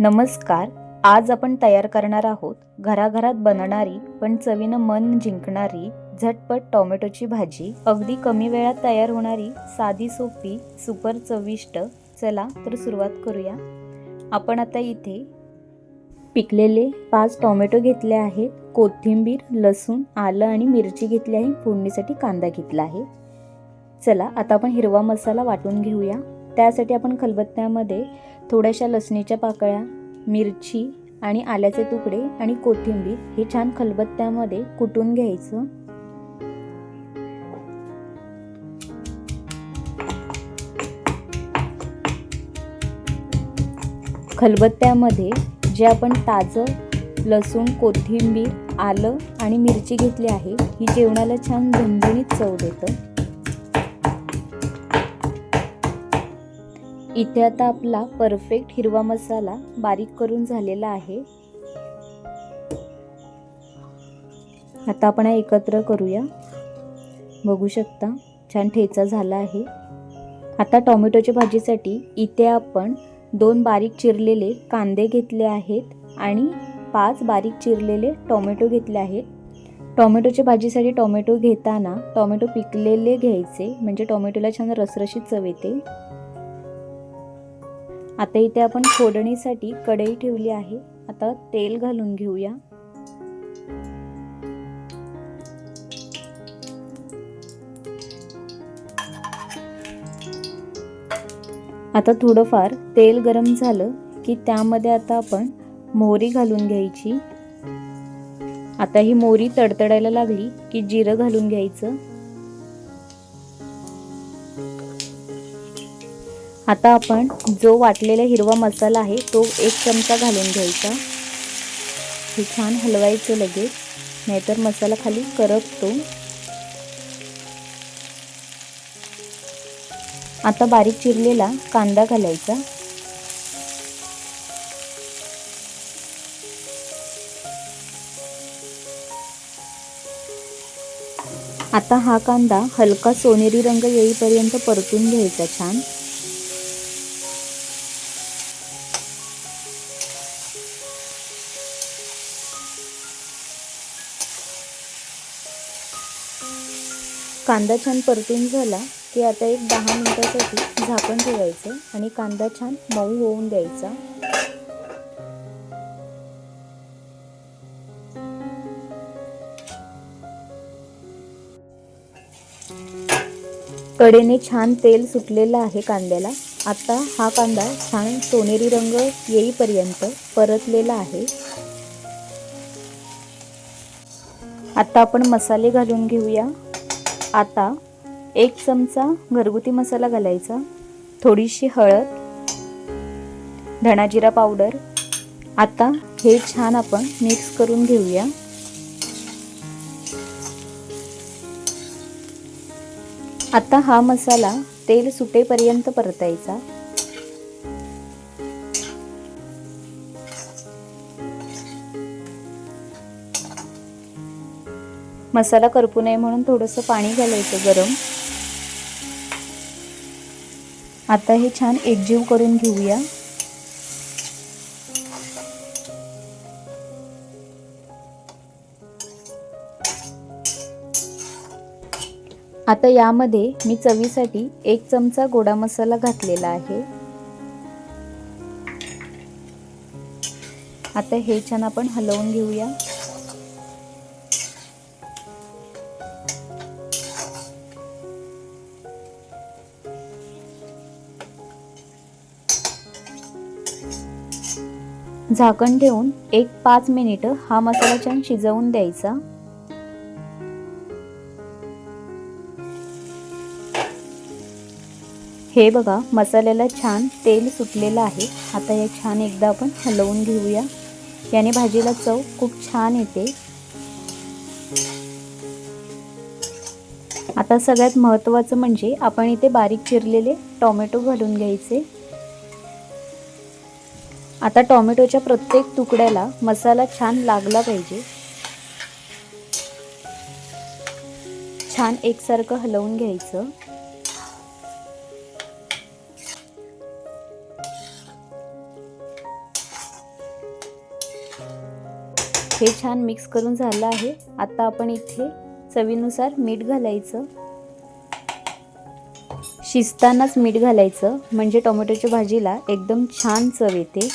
नमस्कार आज आपण तयार करणार आहोत घराघरात बनणारी पण चवीनं मन जिंकणारी झटपट टोमॅटोची भाजी. अगदी कमी वेळात तयार होणारी साधी सोपी सुपर चविष्ट चला तर सुरुवात करूया. आपण आता इथे पिकलेले पाच टोमॅटो घेतले आहेत. कोथिंबीर लसूण आलं आणि मिरची घेतली आहे. फोडणीसाठी कांदा घेतला आहे. चला आता आपण हिरवा मसाला वाटून घेऊया. त्यासाठी आपण खलबत्त्यामध्ये थोड्याशा लसणीच्या पाकळ्या मिरची आणि आल्याचे तुकडे आणि कोथिंबीर हे छान खलबत्त्यामध्ये कुटून घ्यायचं. खलबत्त्यामध्ये जे आपण ताजं लसूण कोथिंबीर आलं आणि मिरची घेतली आहे ही जेवणाला छान झणझणीत चव देतं. इथे आता आपला परफेक्ट हिरवा मसाला बारीक करून झालेला आहे. आता आपण हा एकत्र करूया. बघू शकता छान ठेचा झाला आहे. आता टोमॅटोच्या भाजीसाठी इथे आपण दोन बारीक चिरलेले कांदे घेतले आहेत आणि पाच बारीक चिरलेले टोमॅटो घेतले आहेत. टोमॅटोच्या भाजीसाठी टोमॅटो घेताना टोमॅटो पिकलेले घ्यायचे म्हणजे टोमॅटोला छान रसरशीत चव येते. आता इथे आपण फोडणीसाठी कढई ठेवली आहे. आता तेल घालून घेऊया. आता थोडंफार तेल गरम झालं की त्यामध्ये आता आपण मोहरी घालून घ्यायची. आता ही मोहरी तडतडायला लागली की जिरं घालून घ्यायचं. आता आपण जो वाटलेला हिरवा मसाला आहे तो एक चमचा घालून घ्यायचा. हे छान हलवायचं लगेच. नाहीतर मसाला खाली करपतो. आता बारीक चिरलेला कांदा घालायचा. आता हा कांदा हलका सोनेरी रंग येईपर्यंत परतून घ्यायचा छान. कांदा छान परतून झाला की आता एक दहा मिनटासाठी झाकण ठेवायचं आणि कांदा छान मऊ होऊन द्यायचा. कडेने छान तेल सुटलेलं आहे कांद्याला. आता हा कांदा छान सोनेरी रंग येईपर्यंत परतलेला आहे. आता आपण मसाले घालून घेऊया. आता एक चमचा घरगुती मसाला घालायचा थोडीशी हळद धणाजिरा पावडर. आता हे छान आपण मिक्स करून घेऊया. आता हा मसाला तेल सुटेपर्यंत परतायचा. मसाला करपू नये म्हणून थोडंसं पाणी घालायचं गरम. आता हे छान एकजीव करून घेऊया. आता यामध्ये मी चवीसाठी एक चमचा गोडा मसाला घातलेला आहे. आता हे छान आपण हलवून घेऊया. झाकण ठेवून एक पाच मिनिटं हा मसाला छान शिजवून द्यायचा. हे बघा मसाल्याला छान तेल सुटलेलं आहे. आता हे छान एकदा आपण हलवून घेऊया. याने भाजीला चव खूप छान येते. आता सगळ्यात महत्त्वाचं म्हणजे आपण इथे बारीक चिरलेले टोमॅटो घालून घ्यायचे. आता टोमॅटोच्या प्रत्येक तुकड्याला मसाला छान लागला पाहिजे. छान एकसारखं हलवून घ्यायचं. हे छान मिक्स करून झालं आहे. आता आपण इथे चवीनुसार मीठ घालायचं. शिजतानाच मीठ घालायचं. म्हणजे टोमॅटोच्या भाजीला एकदम छान चव येते.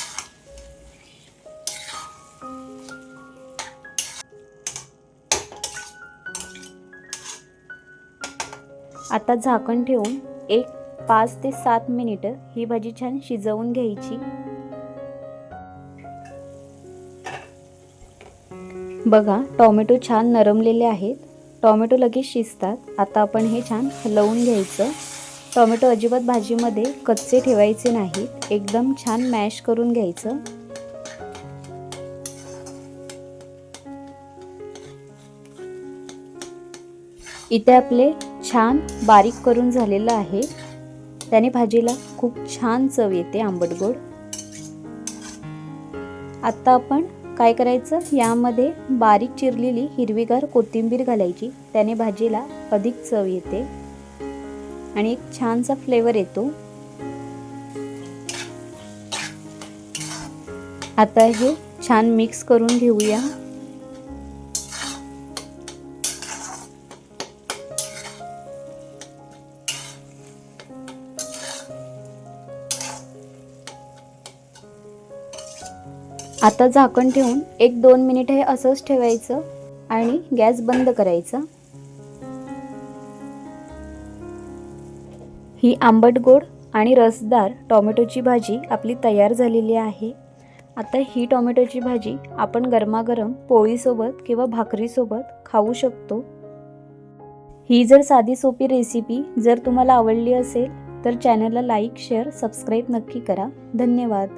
आता झाकण ठेवून एक पाच ते सात मिनिटं ही भाजी छान शिजवून घ्यायची. बघा टोमॅटो छान नरमलेले आहेत. टोमॅटो लगेच शिजतात. आता आपण हे छान हलवून घ्यायचं. टोमॅटो अजिबात भाजीमध्ये कच्चे ठेवायचे नाहीत. एकदम छान मॅश करून घ्यायचं. इथे आपले छान बारीक करून झालेलं आहे. त्याने भाजीला खूप छान चव येते आंबट गोड आत्ता आपण काय करायचं? यामध्ये बारीक चिरलेली हिरवीगार कोथिंबीर घालायची. त्याने भाजीला अधिक चव येते. आणि एक छानसा फ्लेवर येतो. आता हे छान मिक्स करून घेऊया. आता झाकण ठेवून एक दोन मिनिट हे असंच ठेवायचं आणि गॅस बंद करायचा. ही आंबट गोड आणि रसदार टोमॅटोची भाजी आपली तयार झालेली आहे. आता ही टोमॅटोची भाजी आपण गरमागरम पोळीसोबत किंवा भाकरीसोबत खाऊ शकतो. ही जर साधी सोपी रेसिपी जर तुम्हाला आवडली असेल तर चॅनलला लाईक शेअर सबस्क्राईब नक्की करा. धन्यवाद.